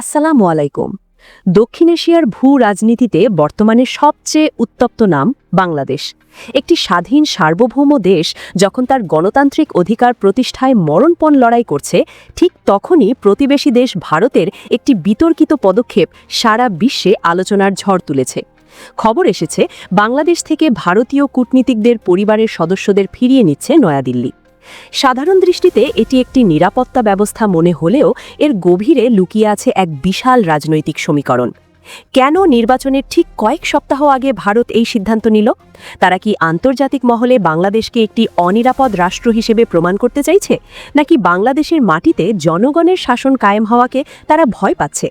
আসসালামু আলাইকুম। দক্ষিণ এশিয়ার ভূ রাজনীতিতে বর্তমানে সবচেয়ে উত্তপ্ত নাম বাংলাদেশ। একটি স্বাধীন সার্বভৌম দেশ যখন তার গণতান্ত্রিক অধিকার প্রতিষ্ঠায় মরণপণ লড়াই করছে, ঠিক তখনই প্রতিবেশী দেশ ভারতের একটি বিতর্কিত পদক্ষেপ সারা বিশ্বে আলোচনার ঝড় তুলেছে। খবর এসেছে, বাংলাদেশ থেকে ভারতীয় কূটনীতিকদের পরিবারের সদস্যদের ফিরিয়ে নিচ্ছে নয়াদিল্লি। সাধারণ দৃষ্টিতে এটি একটি নিরাপত্তা ব্যবস্থা মনে হলেও এর গভীরে লুকিয়ে আছে এক বিশাল রাজনৈতিক সমীকরণ। কেন নির্বাচনের ঠিক কয়েক সপ্তাহ আগে ভারত এই সিদ্ধান্ত নিল? তারা কি আন্তর্জাতিক মহলে বাংলাদেশকে একটি অনিরাপদ রাষ্ট্র হিসেবে প্রমাণ করতে চাইছে? নাকি বাংলাদেশের মাটিতে জনগণের শাসন কায়েম হওয়াকে তারা ভয় পাচ্ছে?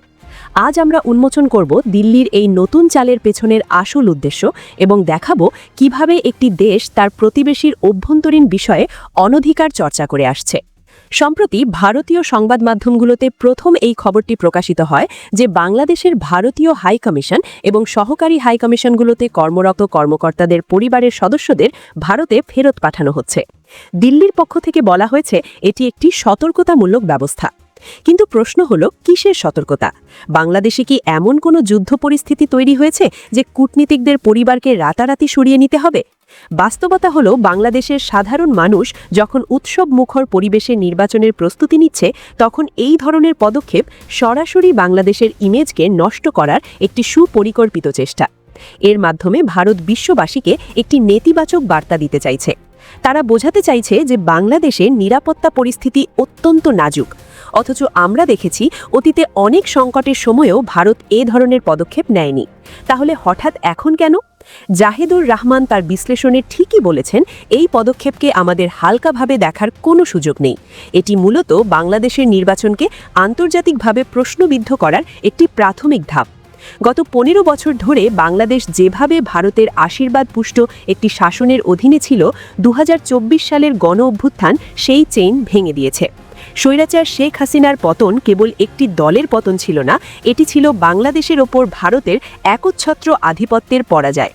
আজ আমরা উন্মোচন করব দিল্লির এই নতুন চালের পেছনের আসল উদ্দেশ্য এবং দেখাবো কীভাবে একটি দেশ তার প্রতিবেশীর অভ্যন্তরীণ বিষয়ে অনধিকার চর্চা করে আসছে। সম্প্রতি ভারতীয় সংবাদ মাধ্যমগুলোতে প্রথম এই খবরটি প্রকাশিত হয় যে বাংলাদেশের ভারতীয় হাই কমিশন এবং সহকারী হাই কমিশনগুলোতে কর্মরত কর্মকর্তাদের পরিবারের সদস্যদের ভারতে ফেরত পাঠানো হচ্ছে। দিল্লির পক্ষ থেকে বলা হয়েছে, এটি একটি সতর্কতামূলক ব্যবস্থা। কিন্তু প্রশ্ন হলো, কিসের সতর্কতা? বাংলাদেশে কি এমন কোনো যুদ্ধ পরিস্থিতি তৈরি হয়েছে যে কূটনীতিকদের পরিবারকে রাতারাতি সরিয়ে নিতে হবে? বাস্তবতা হলো, বাংলাদেশের সাধারণ মানুষ যখন উৎসব মুখর পরিবেশে নির্বাচনের প্রস্তুতি নিচ্ছে, তখন এই ধরনের পদক্ষেপ সরাসরি বাংলাদেশের ইমেজকে নষ্ট করার একটি সুপরিকল্পিত চেষ্টা। এর মাধ্যমে ভারত বিশ্ববাসীকে একটি নেতিবাচক বার্তা দিতে চাইছে। তারা বোঝাতে চাইছে যে বাংলাদেশের নিরাপত্তা পরিস্থিতি অত্যন্ত নাজুক। অথচ আমরা দেখেছি অতীতে অনেক সংকটের সময়েও ভারত এ ধরনের পদক্ষেপ নেয়নি। তাহলে হঠাৎ এখন কেন? জাহেদুর রহমান তার বিশ্লেষণে ঠিকই বলেছেন, এই পদক্ষেপকে আমাদের হালকাভাবে দেখার কোনো সুযোগ নেই। এটি মূলত বাংলাদেশের নির্বাচনকে আন্তর্জাতিকভাবে প্রশ্নবিদ্ধ করার একটি প্রাথমিক ধাপ। গত পনেরো বছর ধরে বাংলাদেশ যেভাবে ভারতের আশীর্বাদ পুষ্ট একটি শাসনের অধীনে ছিল দু হাজার চব্বিশ সালের গণ অভ্যুত্থান সেই চেইন ভেঙে দিয়েছে। স্বৈরাচার শেখ হাসিনার পতন কেবল একটি দলের পতন ছিল না, এটি ছিল বাংলাদেশের ওপর ভারতের একচ্ছত্র আধিপত্যের পরাজয়।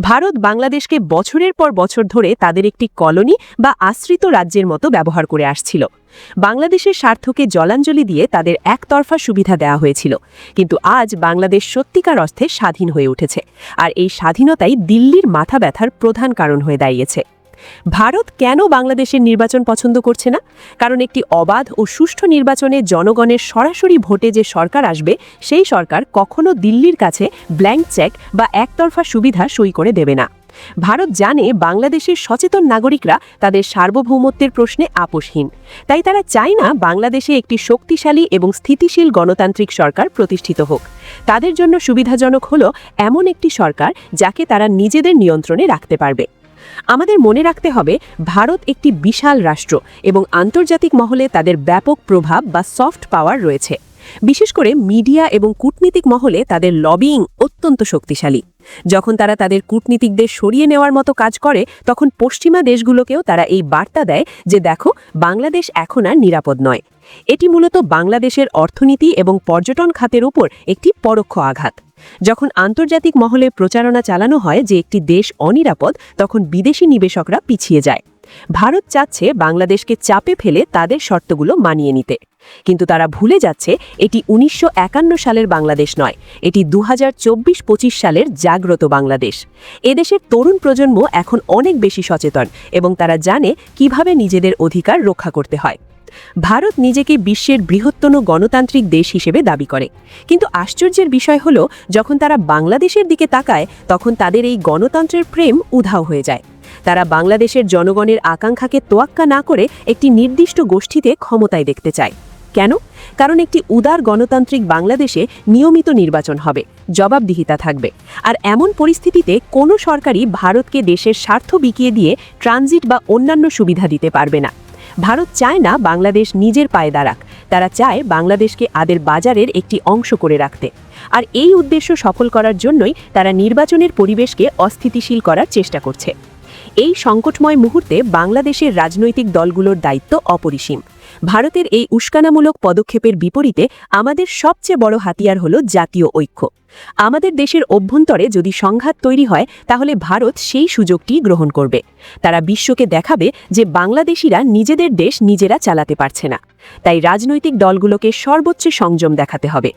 ভারত বাংলাদেশকে বছরের পর বছর ধরে তাদের একটি কলোনি বা আশ্রিত রাজ্যের মতো ব্যবহার করে আসছিল। বাংলাদেশের স্বার্থকে জলাঞ্জলি দিয়ে তাদের একতরফা সুবিধা দেওয়া হয়েছিল। কিন্তু আজ বাংলাদেশ সত্যিকার অর্থে স্বাধীন হয়ে উঠেছে। আর এই স্বাধীনতাই দিল্লির মাথা ব্যথার প্রধান কারণ হয়ে দাঁড়িয়েছে। ভারত কেন বাংলাদেশের নির্বাচন পছন্দ করছে না? কারণ একটি অবাধ ও সুষ্ঠু নির্বাচনে জনগণের সরাসরি ভোটে যে সরকার আসবে, সেই সরকার কখনো দিল্লির কাছে ব্ল্যাঙ্ক চেক বা একতরফা সুবিধা সই করে দেবে না। ভারত জানে বাংলাদেশের সচেতন নাগরিকরা তাদের সার্বভৌমত্বের প্রশ্নে আপোষহীন। তাই তারা চায় না বাংলাদেশে একটি শক্তিশালী এবং স্থিতিশীল গণতান্ত্রিক সরকার প্রতিষ্ঠিত হোক। তাদের জন্য সুবিধাজনক হল এমন একটি সরকার যাকে তারা নিজেদের নিয়ন্ত্রণে রাখতে পারবে। আমাদের মনে রাখতে হবে, ভারত একটি বিশাল রাষ্ট্র এবং আন্তর্জাতিক মহলে তাদের ব্যাপক প্রভাব বা সফট পাওয়ার রয়েছে। বিশেষ করে মিডিয়া এবং কূটনীতিক মহলে তাদের লবিং অত্যন্ত শক্তিশালী। যখন তারা তাদের কূটনীতিকদের সরিয়ে নেওয়ার মতো কাজ করে, তখন পশ্চিমা দেশগুলোকেও তারা এই বার্তা দেয় যে, দেখো, বাংলাদেশ এখন আর নিরাপদ নয়। এটি মূলত বাংলাদেশের অর্থনীতি এবং পর্যটন খাতের উপর একটি পরোক্ষ আঘাত। যখন আন্তর্জাতিক মহলে প্রচারণা চালানো হয় যে, একটি দেশ অনিরাপদ, তখন বিদেশি নিবেশকরা পিছিয়ে যায়। ভারত চাচ্ছে বাংলাদেশকে চাপে ফেলে তাদের শর্তগুলো মানিয়ে নিতে। কিন্তু তারা ভুলে যাচ্ছে এটি উনিশশো একান্ন সালের বাংলাদেশ নয়, এটি দু হাজার সালের জাগ্রত বাংলাদেশ। এদেশের তরুণ প্রজন্ম এখন অনেক বেশি সচেতন এবং তারা জানে কীভাবে নিজেদের অধিকার রক্ষা করতে হয়। ভারত নিজেকে বিশ্বের বৃহত্তম গণতান্ত্রিক দেশ হিসেবে দাবি করে। কিন্তু আশ্চর্যের বিষয় হল, যখন তারা বাংলাদেশের দিকে তাকায়, তখন তাদের এই গণতন্ত্রের প্রেম উধাও হয়ে যায়। তারা বাংলাদেশের জনগণের আকাঙ্ক্ষাকে তোয়াক্কা না করে একটি নির্দিষ্ট গোষ্ঠীতে ক্ষমতায় দেখতে চায়। কেন? কারণ একটি উদার গণতান্ত্রিক বাংলাদেশে নিয়মিত নির্বাচন হবে, জবাবদিহিতা থাকবে। আর এমন পরিস্থিতিতে কোনো সরকারই ভারতকে দেশের স্বার্থ বিকিয়ে দিয়ে ট্রানজিট বা অন্যান্য সুবিধা দিতে পারবে না। ভারত চায় না বাংলাদেশ নিজের পায়ে দাঁড়াক, তারা চায় বাংলাদেশকে আদের বাজারের একটি অংশ করে রাখতে। আর এই উদ্দেশ্য সফল করার জন্যই তারা নির্বাচনের পরিবেশকে অস্থিতিশীল করার চেষ্টা করছে। এই সংকটময় মুহূর্তে বাংলাদেশের রাজনৈতিক দলগুলোর দায়িত্ব অপরিসীম। ভারতের এই উস্কানামূলক পদক্ষেপের বিপরীতে আমাদের সবচেয়ে বড় হাতিয়ার হল জাতীয় ঐক্য। আমাদের দেশের অভ্যন্তরে যদি সংঘাত তৈরি হয়, তাহলে ভারত সেই সুযোগটি গ্রহণ করবে। তারা বিশ্বকে দেখাবে যে বাংলাদেশিরা নিজেদের দেশ নিজেরা চালাতে পারছে না। তাই রাজনৈতিক দলগুলোকে সর্বোচ্চ সংযম দেখাতে হবে।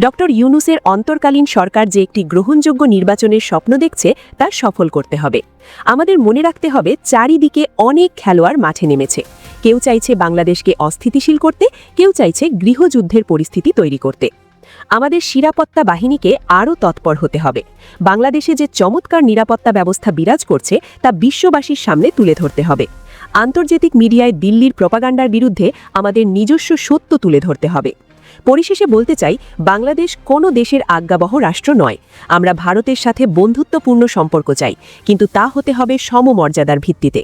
ডক্টর ইউনুসের অন্তর্কালীন সরকার যে একটি গ্রহণযোগ্য নির্বাচনের স্বপ্ন দেখছে, তা সফল করতে হবে। আমাদের মনে রাখতে হবে, চারিদিকে অনেক খেলোয়াড় মাঠে নেমেছে। কেউ চাইছে বাংলাদেশকে অস্থিতিশীল করতে, কেউ চাইছে গৃহযুদ্ধের পরিস্থিতি তৈরি করতে। আমাদের নিরাপত্তা বাহিনীকে আরও তৎপর হতে হবে। বাংলাদেশে যে চমৎকার নিরাপত্তা ব্যবস্থা বিরাজ করছে, তা বিশ্ববাসীর সামনে তুলে ধরতে হবে। আন্তর্জাতিক মিডিয়ায় দিল্লির প্রপাগান্ডার বিরুদ্ধে আমাদের নিজস্ব সত্য তুলে ধরতে হবে। পরিশেষে বলতে চাই, বাংলাদেশ কোনো দেশের আজ্ঞাবহ রাষ্ট্র নয়। আমরা ভারতের সাথে বন্ধুত্বপূর্ণ সম্পর্ক চাই, কিন্তু তা হতে হবে সমমর্যাদার ভিত্তিতে।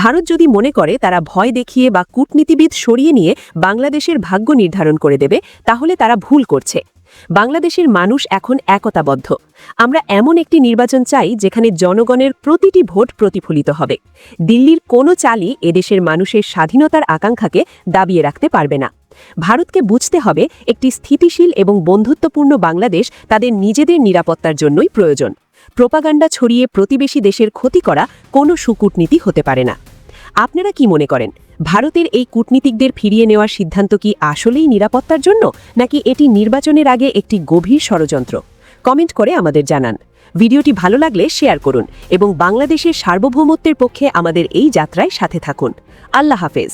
ভারত যদি মনে করে তারা ভয় দেখিয়ে বা কূটনীতিবিদ সরিয়ে নিয়ে বাংলাদেশের ভাগ্য নির্ধারণ করে দেবে, তাহলে তারা ভুল করছে। বাংলাদেশের মানুষ এখন একতাবদ্ধ। আমরা এমন একটি নির্বাচন চাই যেখানে জনগণের প্রতিটি ভোট প্রতিফলিত হবে। দিল্লির কোনো চালই এদেশের মানুষের স্বাধীনতার আকাঙ্ক্ষাকে দাবিয়ে রাখতে পারবে না। ভারতকে বুঝতে হবে একটি স্থিতিশীল এবং বন্ধুত্বপূর্ণ বাংলাদেশ তাদের নিজেদের নিরাপত্তার জন্যই প্রয়োজন। প্রোপাগান্ডা ছড়িয়ে প্রতিবেশী দেশের ক্ষতি করা কোনো সুকূটনীতি হতে পারে না। আপনারা কি মনে করেন, ভারতের এই কূটনীতিকদের ফিরিয়ে নেওয়ার সিদ্ধান্ত কি আসলেই নিরাপত্তার জন্য, নাকি এটি নির্বাচনের আগে একটি গভীর ষড়যন্ত্র? কমেন্ট করে আমাদের জানান। ভিডিওটি ভালো লাগলে শেয়ার করুন এবং বাংলাদেশের সার্বভৌমত্বের পক্ষে আমাদের এই যাত্রায় সাথে থাকুন। আল্লাহ হাফেজ।